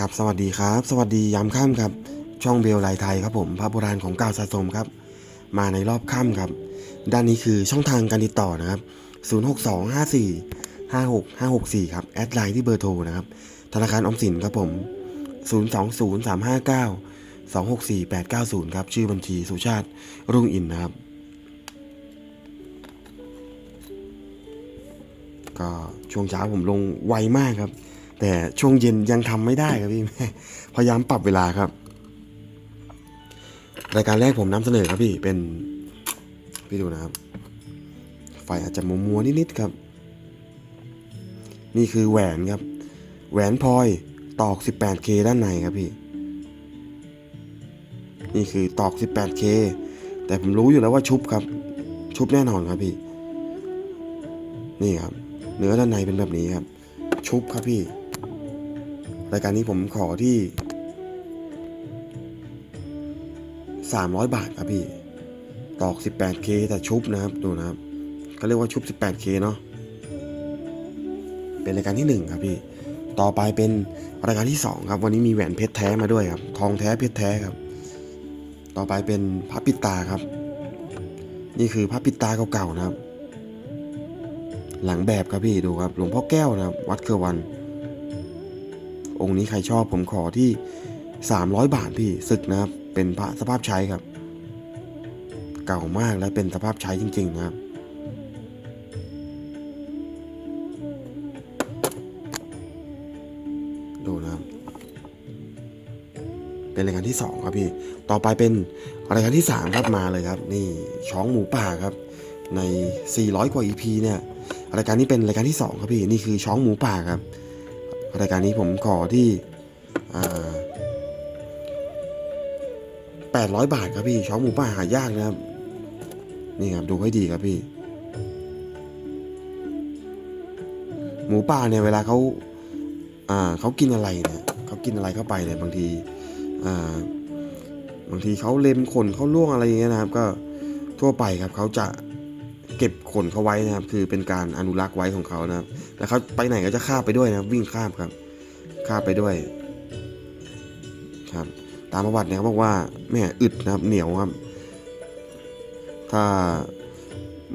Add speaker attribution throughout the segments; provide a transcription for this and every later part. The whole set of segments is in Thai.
Speaker 1: ครับสวัสดีครับ สวัสดียามค่ำครับ ช่องเบลไลไทยครับผมพระโบราณของเก่าสะสมครับ มาในรอบค่ำครับ ด้านนี้คือช่องทางการติดต่อนะครับ 06254 56564 ครับ แอดไลน์ที่เบอร์โทรนะครับ ธนาคารออมสินครับผม 020359 264890 ครับ ชื่อบัญชีสุชาติรุ่งอินนะครับ ก็ช่วงเช้าผมลงไวมากครับ แต่ช่วงเย็นยังทำไม่ได้ครับพี่แม่พยายามปรับเวลาครับ รายการแรกผมนำเสนอครับพี่เป็นพี่ดูนะครับ ไฟอาจจะมัวมัวนิดๆครับ นี่คือแหวนครับ แหวนพลอยตอก 18K ด้านในครับพี่ นี่คือตอก 18K แต่ผมรู้อยู่แล้วว่าชุบครับ ชุบแน่นอนครับพี่ นี่ครับ เนื้อด้านในเป็นแบบนี้ครับ ชุบครับพี่ รายการนี้ผมขอที่ 300 บาทครับพี่ตอก 18K แต่ชุบนะครับดูนะครับเขาเรียกว่าชุบ 18K เนาะเป็นรายการที่ 1 ครับพี่ ต่อไปเป็นรายการที่ 2 ครับ วันนี้มีแหวนเพชรแท้มาด้วยครับ ทองแท้เพชรแท้ครับ ต่อไปเป็นพระปิดตาครับ นี่คือพระปิดตาเก่าๆนะครับ หลังแบบครับพี่ดูครับ หลวงพ่อแก้วนะครับ วัดเครือวัน องค์นี้ใครชอบผมขอที่ 300 บาทพี่ศึกนะครับ เป็นพระสภาพใช้ครับ เก่ามากและเป็นสภาพใช้จริง ๆ นะครับดูนะครับเป็นรายการที่ 2 ครับพี่ ต่อไปเป็นรายการที่ 3 ครับมาเลยครับ นี่ช้องหมูป่าครับ ใน 400 กว่า EP เนี่ยรายการนี้เป็นรายการที่ 2 ครับพี่ นี่คือช้องหมูป่าครับ รายการนี้ผมขอที่อ่า800บาทครับพี่ช้องหมูป่าหายากนะครับ นี่ครับดูให้ดีครับพี่ หมูป่าเนี่ยเวลาเขาเขากินอะไรเนี่ยเขากินอะไรเข้าไปเนี่ยบางทีบางทีเขาเล็มขนเขาล่วงอะไรอย่างเงี้ยนะครับ ก็ทั่วไปครับเขาจะ เก็บขนเขาไว้นะครับ คือเป็นการอนุรักษ์ไว้ของเขานะครับ แล้วเขาไปไหนก็จะคาบไปด้วยนะวิ่งคาบครับคาบไปด้วยครับ ตามประวัติเนี่ยเขาบอกว่าแม่อึดนะครับเหนียวครับ ถ้า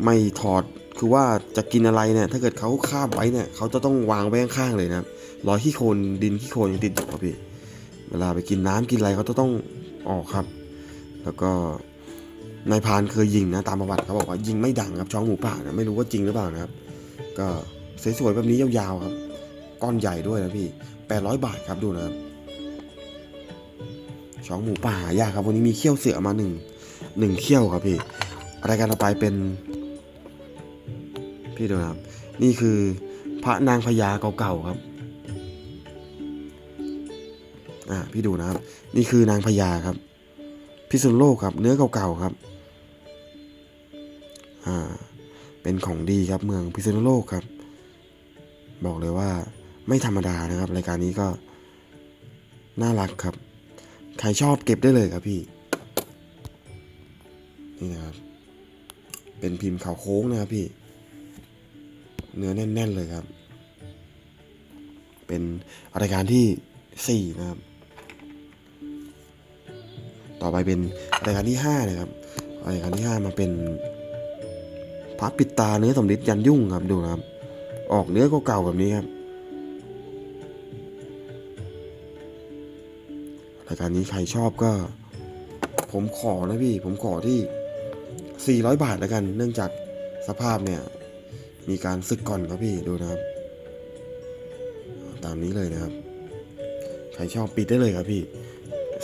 Speaker 1: ไม่ถอดคือว่าจะกินอะไรเนี่ยถ้าเกิดเขาคาบไว้เนี่ยเขาจะต้องวางไว้ข้างๆเลยนะครับรอยขี้โคลนดินขี้โคลนยังติดอยู่ครับพี่เวลาไปกินน้ำกินอะไรเขาจะต้องออกครับ แล้วก็ นายพานเคยยิงนะตามประวัติเขาบอกว่ายิงไม่ดังครับช้องหมูป่านะไม่รู้ว่าจริงหรือเปล่านะครับ ก็สวยๆแบบนี้ยาวๆครับ ก้อนใหญ่ด้วยนะพี่800 บาทครับดูนะครับช้องหมูป่าหายากครับวันนี้มีเขี้ยวเสือมาหนึ่งหนึ่งเขี้ยวครับพี่รายการต่อไปเป็น พี่ดูนะครับนี่คือพระนางพญาเก่าๆครับอ่าพี่ดูนะครับ นี่คือนางพญาครับ พิษณุโลกครับ เนื้อเก่าๆครับ อ่า เป็นของดีครับ เมืองพิษณุโลกครับ บอกเลยว่าไม่ธรรมดานะครับ รายการนี้ก็ น่ารักครับ ใครชอบเก็บได้เลยครับพี่ นี่นะครับ เป็นพิมพ์ขาวโค้งนะครับพี่ เนื้อแน่น ๆ เลยครับ เป็นรายการที่สี่นะครับ ต่อไปเป็นรายการที่ห้านะครับรายการที่ห้ามาเป็นพระปิดตาเนื้อสำริดยันยุ่งครับดูนะครับ ออกเนื้อเก่าๆแบบนี้ครับรายการนี้ใครชอบก็ ผมขอนะพี่ ผมขอที่ 400 บาทแล้วกัน เนื่องจากสภาพเนี่ย มีการซึกก่อนครับพี่ดูนะครับ ตามนี้เลยนะครับ ใครชอบปิดได้เลยครับพี่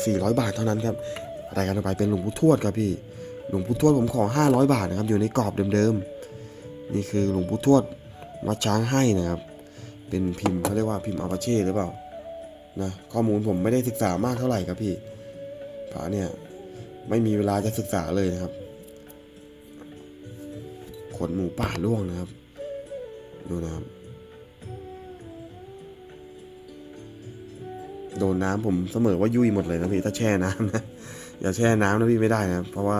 Speaker 1: 400 บาทเท่านั้นครับรายการต่อไปเป็นหลวงปู่ทวดครับพี่ หลวงปู่ทวดผมขอ 500 บาทนะครับอยู่ในกรอบเดิมๆ นี่คือหลวงปู่ทวดวัดช้างให้นะครับ เป็นพิมพ์เขาเรียกว่าพิมพ์อาปาเช่หรือเปล่านะข้อมูลผมไม่ได้ศึกษามากเท่าไหร่ครับพี่พระเนี่ยไม่มีเวลาจะศึกษาเลยนะครับ ขนหมูป่าล่วงนะครับ ดูนะครับ โดนน้ำผมเสมอว่ายุ่ยหมดเลยนะพี่ถ้าแช่น้ำนะ อย่าแช่น้ำนะพี่ไม่ได้นะเพราะว่า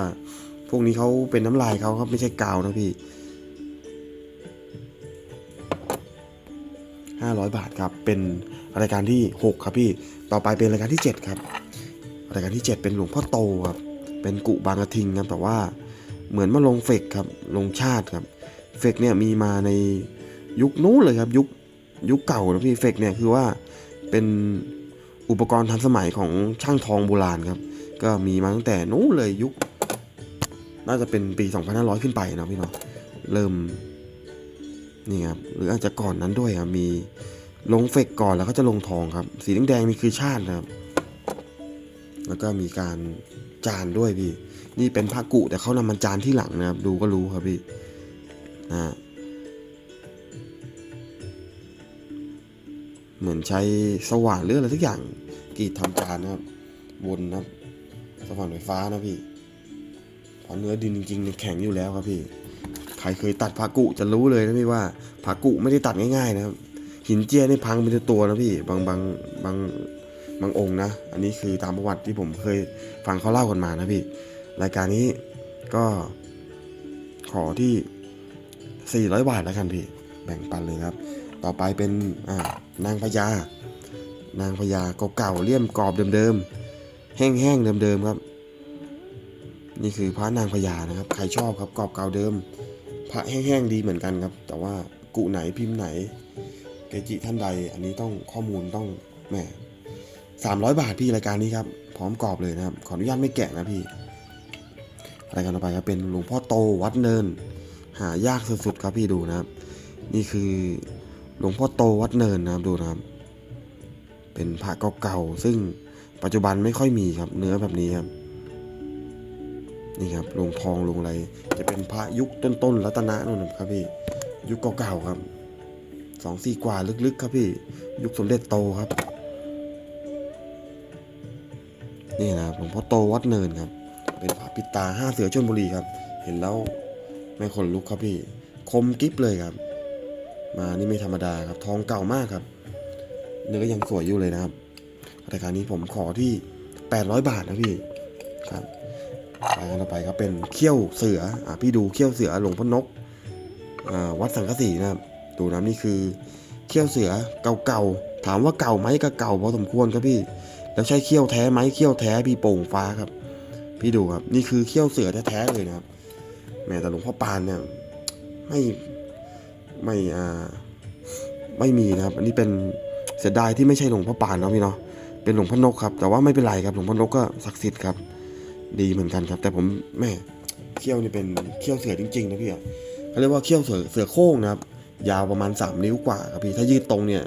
Speaker 1: พวกนี้เขาเป็นน้ำลายเขาครับไม่ใช่กาวนะพี่500 บาทครับ เป็นรายการที่ 6 ครับพี่ ต่อไปเป็นรายการที่ 7 ครับ รายการที่ 7 เป็นหลวงพ่อโตครับ เป็นกุบางกระทิงครับแต่ว่าเหมือนมาลงเฟกครับ ลงชาติครับ เฟกเนี่ยมีมาในยุคนู้นเลยครับ ยุคยุคเก่านะพี่ เฟกเนี่ยคือว่าเป็น อุปกรณ์ทันสมัยของช่างทองโบราณครับ ก็มีมาตั้งแต่นู้นเลยยุค น่าจะเป็นปี 2500 ขึ้นไปนะพี่เนาะเริ่มนี่ครับหรืออาจจะก่อนนั้นด้วยครับมีลงเฟกก่อนแล้วก็จะลงทองครับ สีแดงๆนี่คือชาตินะครับ แล้วก็มีการจานด้วยพี่ นี่เป็นพระกุแต่เขานำมันจานที่หลังนะครับ ดูก็รู้ครับพี่นะเหมือนใช้สว่านหรืออะไรสักอย่าง กรีดทำจานนะครับวนนะครับสว่านไฟฟ้านะพี่พราะเนื้อดินจริงๆแข็งอยู่แล้วครับพี่ใครเคยตัดพระกุจะรู้เลยนะพี่ว่าพระกุไม่ได้ตัดง่ายๆนะครับหินเจียนี่พังเป็นตัวนะพี่บางบางบางบางองค์นะ อันนี้คือตามประวัติที่ผมเคยฟังเขาเล่ากันมานะพี่ รายการนี้ก็ขอที่ 400 บาทแล้วกันพี่ แบ่งปันเลยครับ ต่อไปเป็นนางพญา นางพญาเก่าๆเลี่ยมกรอบเดิมๆ แห้งๆเดิมๆครับ นี่คือพระนางพญานะครับ ใครชอบครับกรอบเก่าเดิม พระแห้งๆดีเหมือนกันครับ แต่ว่ากุไหนพิมพ์ไหน เกจิท่านใด อันนี้ต้องข้อมูลต้องแหมสามร้อยบาทพี่รายการนี้ครับ พร้อมกรอบเลยนะครับ ขออนุญาตไม่แกะนะพี่รายการต่อไปครับเป็นหลวงพ่อโตวัดเนิน หายากสุดๆครับพี่ดูนะครับ นี่คือหลวงพ่อโตวัดเนินนะครับดูนะครับ เป็นพระเก่าๆซึ่งปัจจุบันไม่ค่อยมีครับเนื้อแบบนี้ครับ นี่ครับลงทองลงอะไร จะเป็นพระยุคต้นๆรัตนะนู่นนะครับพี่ ยุคเก่าๆครับสองสี่กว่าลึกๆ ครับพี่ ยุคสมเด็จโตครับ นี่นะครับหลวงพ่อโตวัดเนินครับ เป็นพระปิตาห้าเสือชนบุรีครับ เห็นแล้วไม่ขนลุกครับพี่ คมกิฟเลยครับ มานี่ไม่ธรรมดาครับ ทองเก่ามากครับ เนื้อยังสวยอยู่เลยนะครับรายการนี้ผมขอที่ 800 บาทนะพี่ครับรายการต่อไปครับเป็นเขี้ยวเสืออะพี่ดูเขี้ยวเสือหลวงพ่อนกอ่าวัดสังกะสีนะครับดูนะนี่คือเขี้ยวเสือเก่าๆถามว่าเก่าไหมก็เก่าพอสมควรครับพี่ แล้วใช่เขี้ยวแท้ไหมเขี้ยวแท้พี่โป่งฟ้าครับ พี่ดูครับนี่คือเขี้ยวเสือแท้ๆเลยนะครับแม้แต่หลวงพ่อปานเนี่ยไม่ไม่อ่าไม่มีนะครับ อันนี้เป็น เสียดายที่ไม่ใช่หลวงพ่อปานเนาะพี่เนาะเป็นหลวงพ่อนกครับ แต่ว่าไม่เป็นไรครับหลวงพ่อนกก็ศักดิ์สิทธิ์ครับ ดีเหมือนกันครับ แต่ผมแม่เขี้ยวนี่เป็นเขี้ยวเสือจริงๆนะพี่อะเขาเรียกว่าเขี้ยวเสือเสือโคร่งนะครับ ยาวประมาณ 3 นิ้วกว่าครับพี่ถ้ายืดตรงเนี่ย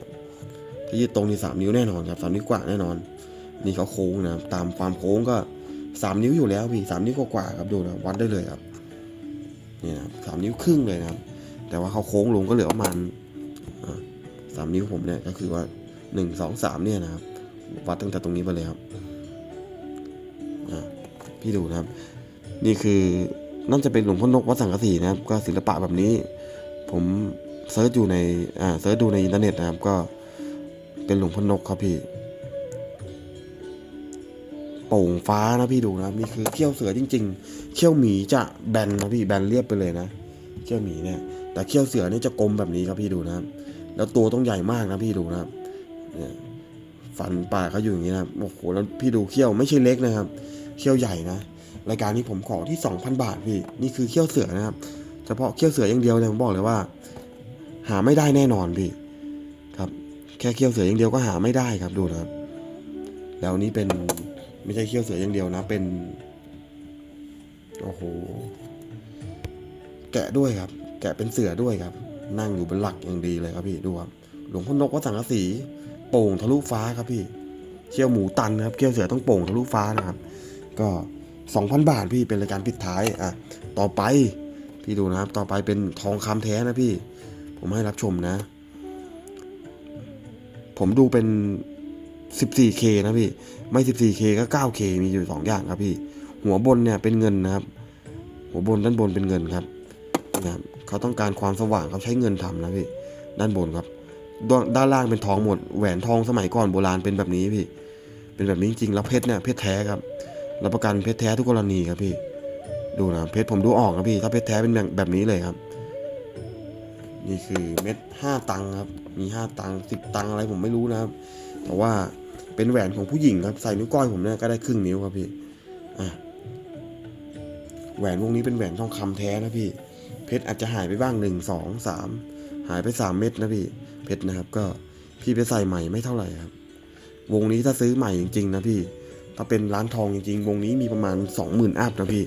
Speaker 1: ถ้ายืดตรงนี่สามนิ้วแน่นอนครับสามนิ้วกว่าแน่นอน นี่เขาโค้งนะครับตามความโค้งก็สามนิ้วอยู่แล้วพี่สามนิ้วกว่าครับดูนะวัดได้เลยครับนี่นะสามนิ้วครึ่งเลยนะครับแต่ว่าเขาโค้งลงก็เหลือประมาณสามนิ้วผมเนี่ยก็คือว่า หนึ่งสองสามเนี่ยนะครับ วัดตั้งแต่ตรงนี้ไปเลยครับพี่ดูนะครับ นี่คือน่าจะเป็นหลวงพ่อนกวัดสังกะสีนะครับ ก็ศิลปะแบบนี้ ผมเซิร์ชอยู่ในอ่าเซิร์ชดูในอินเทอร์เน็ตนะครับก็เป็นหลวงพ่อนกครับพี่โป่งฟ้านะพี่ดูนะนี่คือเขี้ยวเสือจริง ๆ เขี้ยวหมีจะแบนนะพี่แบนเรียบไปเลยนะเขี้ยวหมีเนี่ย แต่เขี้ยวเสือนี่จะกลมแบบนี้ครับพี่ดูนะครับแล้วตัวต้องใหญ่มากนะพี่ดูนะครับ เนี่ยฟันปากเขาอยู่อย่างนี้นะโอ้โหแล้วพี่ดูเขี้ยวไม่ใช่เล็กนะครับ เขี้ยวใหญ่นะรายการนี้ผมขอที่ 2,000 บาทพี่นี่คือเขี้ยวเสือนะครับเฉพาะเขี้ยวเสืออย่างเดียวเลยผมบอกเลยว่า หาไม่ได้แน่นอนพี่ครับ แค่เขี้ยวเสืออย่างเดียวก็หาไม่ได้ครับดูนะครับ แล้วนี้เป็นไม่ใช่เขี้ยวเสืออย่างเดียวนะ เป็นโอ้โหแกะด้วยครับ แกะเป็นเสือด้วยครับ นั่งอยู่บนหลักอย่างดีเลยครับพี่ดูครับหลวงพ่อนกวัดสังกะสี โป่งทะลุฟ้าครับพี่เขี้ยวหมูตันครับเขี้ยวเสือต้องโป่งทะลุฟ้านะครับ ก็ 2,000 บาทพี่เป็นรายการปิดท้ายอะต่อไปพี่ดูนะครับ ต่อไปเป็นทองคำแท้นะพี่ ผมให้รับชมนะ ผมดูเป็น 14K นะพี่ ไม่ 14K ก็ 9K มีอยู่ 2 อย่างครับพี่ หัวบนเนี่ยเป็นเงินนะครับ หัวบนด้านบนเป็นเงินครับนะครับเขาต้องการความสว่างเขาใช้เงินทำนะพี่ ด้านบนครับ ด้านด้านล่างเป็นทองหมด แหวนทองสมัยก่อนโบราณเป็นแบบนี้พี่ เป็นแบบนี้จริงๆ แล้วเพชรเนี่ยเพชรแท้ครับ รับประกันเพชรแท้ทุกกรณีครับพี่ ดูนะเพชรผมดูออกนะพี่ ถ้าเพชรแท้เป็นแบบนี้เลยครับ นี่คือเม็ดห้าตังค์ครับ มีห้าตังค์สิบตังค์อะไรผมไม่รู้นะครับ แต่ว่าเป็นแหวนของผู้หญิงครับ ใส่นิ้วก้อยผมเนี่ยก็ได้ครึ่งนิ้วครับพี่ อะแหวนวงนี้เป็นแหวนทองคำแท้นะพี่ เพชรอาจจะหายไปบ้างหนึ่งสองสามหายไปสามเม็ดนะพี่ เพชรนะครับ ก็พี่ไปใส่ใหม่ไม่เท่าไหร่ครับ วงนี้ถ้าซื้อใหม่จริงๆนะพี่ ถ้าเป็นร้านทองจริงๆ วงนี้มีประมาณสองหมื่นอัพนะพี่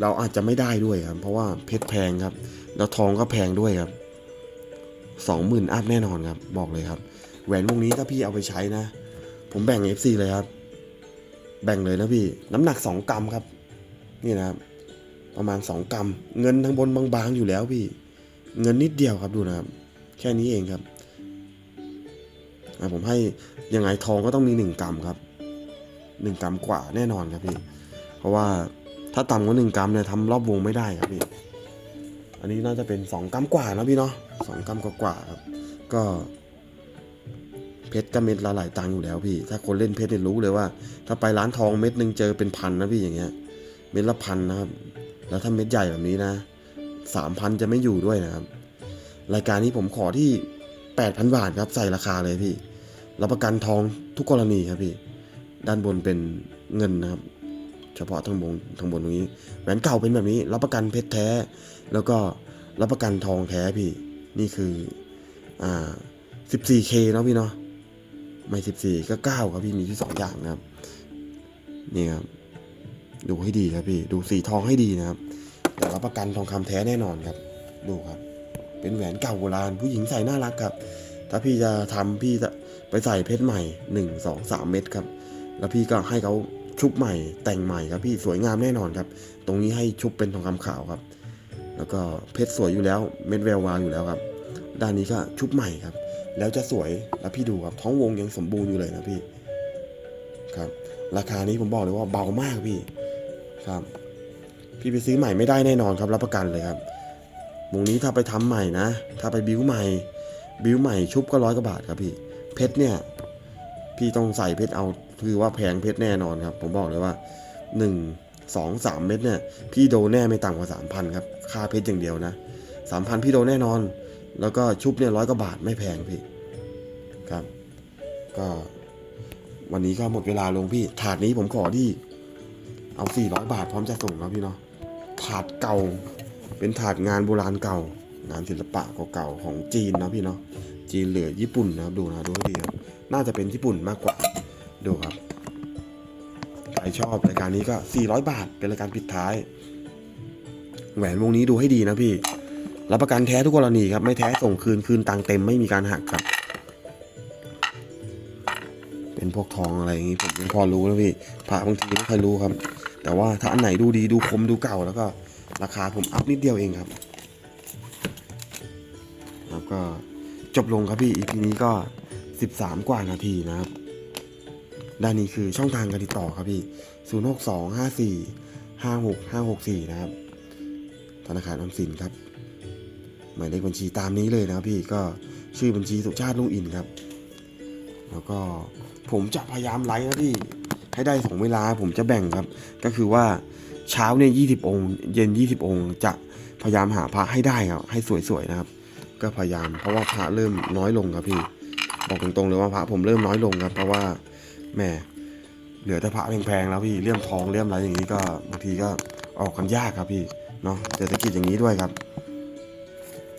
Speaker 1: เราอาจจะไม่ได้ด้วยครับ เพราะว่าเพชรแพงครับ แล้วทองก็แพงด้วยครับสองหมื่นอัพแน่นอนครับ บอกเลยครับ แหวนวงนี้ถ้าพี่เอาไปใช้นะ ผมแบ่ง FC เลยครับ แบ่งเลยนะพี่ น้ำหนักสองกรัมครับ นี่นะครับประมาณสองกรัม เงินทั้งบนบางๆอยู่แล้วพี่ เงินนิดเดียวครับดูนะครับ แค่นี้เองครับผมให้ยังไงทองก็ต้องมีหนึ่งกรัมครับหนึ่งกรัมกว่าแน่นอนครับพี่ เพราะว่าถ้าต่ำกว่าหนึ่งกรัมเนี่ยทำรอบวงไม่ได้ครับพี่อันนี้น่าจะเป็นสองกรัมกว่านะพี่เนาะสองกรัมกว่าครับ ก็เพชรก็เม็ดละหลายตังค์อยู่แล้วพี่ ถ้าคนเล่นเพชรเนี่ยรู้เลยว่า ถ้าไปร้านทองเม็ดหนึ่งเจอเป็นพันนะพี่อย่างเงี้ย เม็ดละพันนะครับ แล้วถ้าเม็ดใหญ่แบบนี้นะสามพันจะไม่อยู่ด้วยนะครับ รายการนี้ผมขอที่แปดพันบาทครับใส่ราคาเลยพี่รับประกันทองทุกกรณีครับพี่ ด้านบนเป็นเงินนะครับ เฉพาะทางบนทางบนตรงนี้แหวนเก่าเป็นแบบนี้ รับประกันเพชรแท้ แล้วก็รับประกันทองแท้พี่ นี่คืออ่า 14K เนาะพี่เนาะไม่ 14 ก็ 9 ครับพี่มีที่สองอย่างนะครับนี่ครับดูให้ดีครับพี่ ดูสีทองให้ดีนะครับแต่รับประกันทองคำแท้แน่นอนครับ ดูครับ เป็นแหวนเก่าโบราณผู้หญิงใส่น่ารักครับ ถ้าพี่จะทำพี่จะไปใส่เพชรใหม่1 2 3เม็ดครับ แล้วพี่ก็ให้เขาชุบใหม่แต่งใหม่ครับพี่สวยงามแน่นอนครับ ตรงนี้ให้ชุบเป็นทองคำขาวครับ แล้วก็เพชรสวยอยู่แล้วเม็ดแวววาวอยู่แล้วครับ ด้านนี้ก็ชุบใหม่ครับ แล้วจะสวยแล้วพี่ดูครับท้องวงยังสมบูรณ์อยู่เลยนะพี่ครับ ราคานี้ผมบอกเลยว่าเบามากพี่ครับ พี่ไปซื้อใหม่ไม่ได้แน่นอนครับรับประกันเลยครับ วงนี้ถ้าไปทำใหม่นะ ถ้าไปบิวใหม่ บิวใหม่ชุบก็ร้อยกว่าบาทครับพี่ เพชรเนี่ย พี่ต้องใส่เพชรเอา คือว่าแพงเพชรแน่นอนครับ ผมบอกเลยว่าหนึ่งสองสามเม็ดเนี่ย พี่โดนแน่ไม่ต่ำกว่าสามพันครับ ค่าเพชรอย่างเดียวนะสามพันพี่โดนแน่นอน แล้วก็ชุบเนี่ยร้อยกว่าบาทไม่แพงพี่ครับ ก็วันนี้ก็หมดเวลาลงพี่ ถาดนี้ผมขอที่ เอาสี่ร้อยบาทพร้อมจะส่งแล้วพี่เนาะ ถาดเก่า เป็นถาดงานโบราณเก่างานศิลปะเก่าๆของจีนนะพี่เนาะจีนเหลือญี่ปุ่นนะครับดูนะดูให้ดีครับน่าจะเป็นญี่ปุ่นมากกว่าดูครับใครชอบรายการนี้ก็ 400 บาทเป็นรายการปิดท้าย แหวนวงนี้ดูให้ดีนะพี่รับประกันแท้ทุกกรณีครับ ไม่แท้ส่งคืนคืนตังเต็มไม่มีการหักครับ เป็นพวกทองอะไรอย่างนี้ผมยังพอรู้นะพี่พระบางทีไม่ค่อยรู้ครับ แต่ว่าถ้าอันไหนดูดีดูคมดูเก่าแล้วก็ ราคาผมอัพนิดเดียวเองครับแล้วก็จบลงครับพี่ EP นี้ก็ 13 กว่านาทีนะครับ ด้านนี้คือช่องทางการติดต่อครับพี่ 06254 56564 นะครับ ธนาคารออมสินครับ หมายเลขบัญชีตามนี้เลยนะครับพี่ก็ชื่อบัญชีสุชาติลุงอินครับ แล้วก็ผมจะพยายามไลฟ์นะพี่ให้ได้สองเวลาผมจะแบ่งครับ ก็คือว่า เช้าเนี่ยยี่สิบองค์ เย็นยี่สิบองค์ จะพยายามหาพระให้ได้ครับให้สวยๆนะครับ ก็พยายามเพราะว่าพระเริ่มน้อยลงครับพี่ บอกตรงๆเลยว่าพระผมเริ่มน้อยลงครับ เพราะว่าแหมเหลือแต่พระแพงๆแล้วพี่เลี่ยมทองเลี่ยมอะไรอย่างนี้ก็บางทีก็ออกกันยากครับพี่เนาะเศรษฐกิจอย่างนี้ด้วยครับ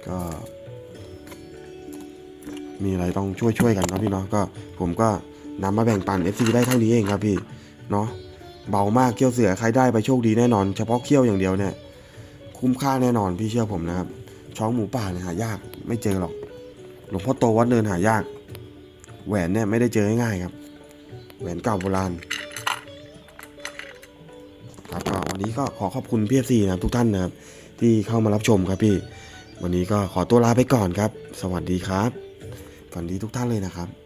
Speaker 1: ก็มีอะไรต้องช่วยช่วยๆกันครับพี่เนาะก็ผมก็นำมาแบ่งปัน FC ได้เท่านี้เองครับพี่เนาะ เบามากเขี้ยวเสือใครได้ไปโชคดีแน่นอน เฉพาะเขี้ยวอย่างเดียวเนี่ยคุ้มค่าแน่นอนพี่เชื่อผมนะครับ ช้องหมูป่าเนี่ยหายากไม่เจอหรอก หลวงพ่อโตวัดเนินหายาก แหวนเนี่ยไม่ได้เจอง่ายๆครับ แหวนเก่าโบราณครับก็วันนี้ก็ขอขอบคุณพี่เอฟซีนะทุกท่านนะครับที่เข้ามารับชมครับพี่ วันนี้ก็ขอตัวลาไปก่อนครับ สวัสดีครับฝันดีทุกท่านเลยนะครับ